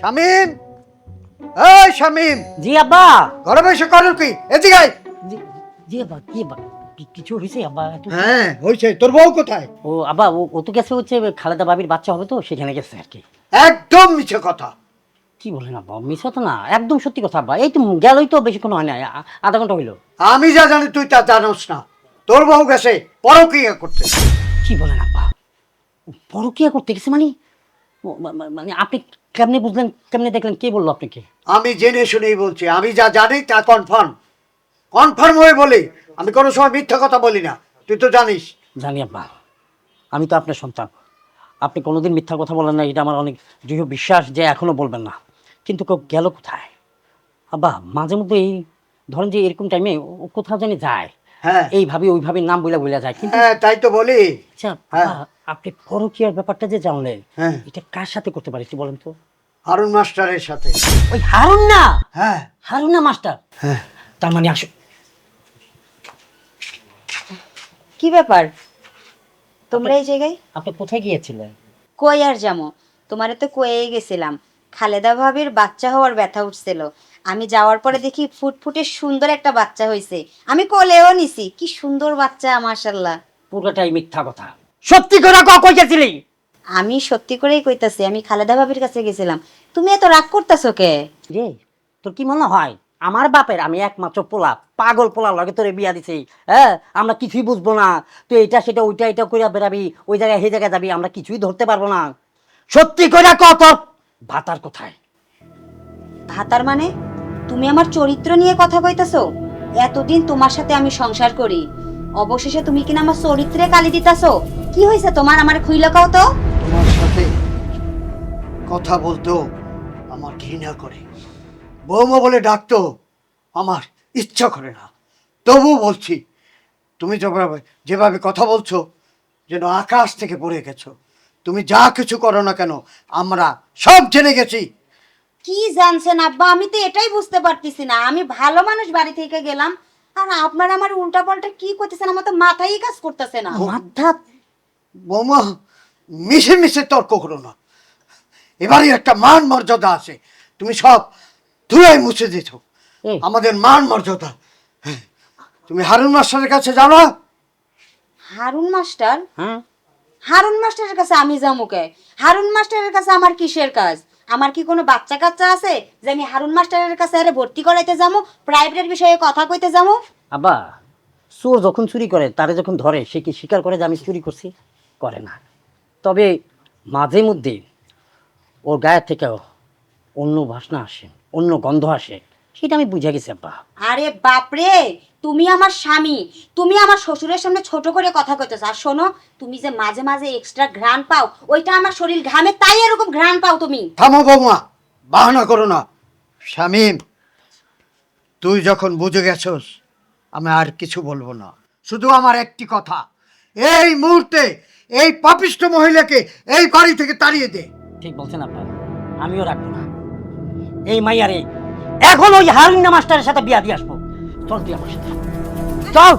শামিম! এই শামিম! জি আব্বা! ঘরে বসে করো কি? এদিকে আয়। জি জি আব্বা কি আব্বা? কি- কিছু হয়েছে আব্বা? একটু- হ্যাঁ হয়েছে তোর বউ কোথায়? ও আব্বা ও ও তো গেছে হচ্ছে খালেদা বাবির বাচ্চা হবে তো সেখানে গেছে আর কি। একদম মিছে কথা। কি বলেন আব্বা মিস তো না একদম সত্যি কথা আব্বা। এই তো গেলই তো বেশিক্ষণ হয় না আ- আধা ঘণ্টা হইল। আমি যা জানি তুই তা জানোস না। তোর বউ গেছে পরকিয়া করতে। কি বলেন আব্বা? পরকিয়া করতে গেছে মানে? মানে আপনি কেমনে বুঝলেন কেমনে দেখলেন কে বলল আপনাকে? আমি জেনে শুনেই বলছি আমি যা জানি তা কনফার্ম কনফার্ম হয়ে বলি আমি কোনো সময় মিথ্যা কথা বলি না তুই তো জানিস। জানি আব্বা আমি তো আপনার সন্তান। আপনি কোনোদিন মিথ্যা কথা বলেন না এটা আমার অনেক দৃঢ় বিশ্বাস যে এখনও বলবেন না। কিন্তু কেউ গেল কোথায়? আব্বা মাঝে মধ্যে এই ধরেন যে এরকম টাইমে ও কোথাও জানি যায়। হ্যাঁ। এইভাবে ওইভাবে নাম বইলা বইলা যায়। কিন্তু হ্যাঁ তাই তো বলি। আচ্ছা হ্যাঁ। আপনি পরকীয়ার ব্যাপারটা যে জানলেন হ্যাঁ। এটা কার সাথে করতে পারি বলেন তো? হারুন মাস্টারের সাথে। ওই হারুন না? হ্যাঁ। হারুন না মাস্টার? হ্যাঁ। তার মানে আসো কি ব্যাপার? তোমরা এই জায়গায়? আপনি কোথায় গিয়েছিলেন? কই আর যামো তোমারে তো কয়েই গেছিলাম। খালেদা ভাবির বাচ্চা হওয়ার ব্যথা উঠছিল। আমি যাওয়ার পরে দেখি ফুটফুটে সুন্দর একটা বাচ্চা হয়েছে আমি কোলেও নিছি। কি সুন্দর বাচ্চা মাশাল্লাহ পুরোটাই মিথ্যা কথা। সত্যি করে কই গেছিলি? আমি সত্যি করেই কইতাছি আমি খালেদা ভাবির কাছে গেছিলাম। তুমি এত রাগ করতেছো কে? রে তোর কি মনে হয়? আমার বাপের আমি একমাত্র পোলা পাগল পোলা লগে তোরে বিয়া দিছি। হ্যাঁ আমরা কিছুই বুঝব না। তুই এটা সেটা ওইটা এটা করে বেরাবি ওই জায়গায় সেই জায়গায় যাবি আমরা কিছুই ধরতে পারব না। সত্যি করে কত ভাতার কোথায়? ভাতার মানে? তুমি আমার চরিত্র নিয়ে কথা কইতাছো? এতদিন তোমার সাথে আমি সংসার করি। অবশেষে তুমি কিনা আমার চরিত্রে কালি দিতাছো? কি হয়েছে তোমার? আমার খুইলা কাও তো। তোমার সাথে কথা বলতেও আমার ঘৃণা করে। বৌমা বলে ডাকতো আমার ইচ্ছা করে না। তবু বলছি তুমি যেভাবে যেভাবে কথা বলছো যেন আকাশ থেকে পড়ে গেছো। তুমি যা কিছু করো না কেন আমরা সব জেনে গেছি। কি জানছেন আব্বা? আমি তো এটাই বুঝতে পারতেছি না। আমি ভালো মানুষ বাড়ি থেকে গেলাম আর আপনার আমার উল্টা পাল্টা কি করতেছেন? আমার তো মাথায় কাজ করতেছে না। মাথা বৌমা মিশে মিশে তর্ক করো না। এবারে একটা মান মর্যাদা আছে। তুমি সব ধুলাই মুছে দিত এই। আমাদের মান মর্যাদা। হ্যাঁ। তুমি হারুন মাস্টারের কাছে যাও না হারুন মাস্টার? হ্যাঁ। হারুন মাস্টারের কাছে আমি যাব কে? হারুন মাস্টারের কাছে আমার কিসের কাজ? আমার কি কোনো বাচ্চা কাচ্চা আছে যে আমি হারুন মাস্টারের কাছে আরে ভর্তি করাইতে যাব? প্রাইভেট বিষয়ে কথা কইতে যাব? আব্বা, চোর যখন চুরি করে, তারে যখন ধরে, সে কি স্বীকার করে যে আমি চুরি করছি? করে না। তবে মাঝে মধ্যে ওর গায়ের থেকেও অন্য বাসনা আসে, অন্য গন্ধ আসে। সেটা আমি বুঝে গেছি আব্বা। আরে বাপরে তুমি আমার স্বামী তুমি আমার শ্বশুরের সামনে ছোট করে কথা কইতেছ। আর শোনো তুমি যে মাঝে মাঝে এক্সট্রা ঘ্রাণ পাও ওইটা আমার শরীর ঘামে তাই এরকম ঘ্রাণ পাও তুমি। থামো বৌমা বাহানা করো না। শামিম তুই যখন বুঝে গেছস আমি আর কিছু বলব না। শুধু আমার একটি কথা এই মুহূর্তে এই পাপিষ্ট মহিলাকে এই বাড়ি থেকে তাড়িয়ে দে। ঠিক বলছেন আব্বা। আমিও রাখব না। এই মাইয়ারে এখন ওই হারিনা মাস্টারের সাথে বিয়া দিয়ে আসব। চল তুই আমার সাথে চল।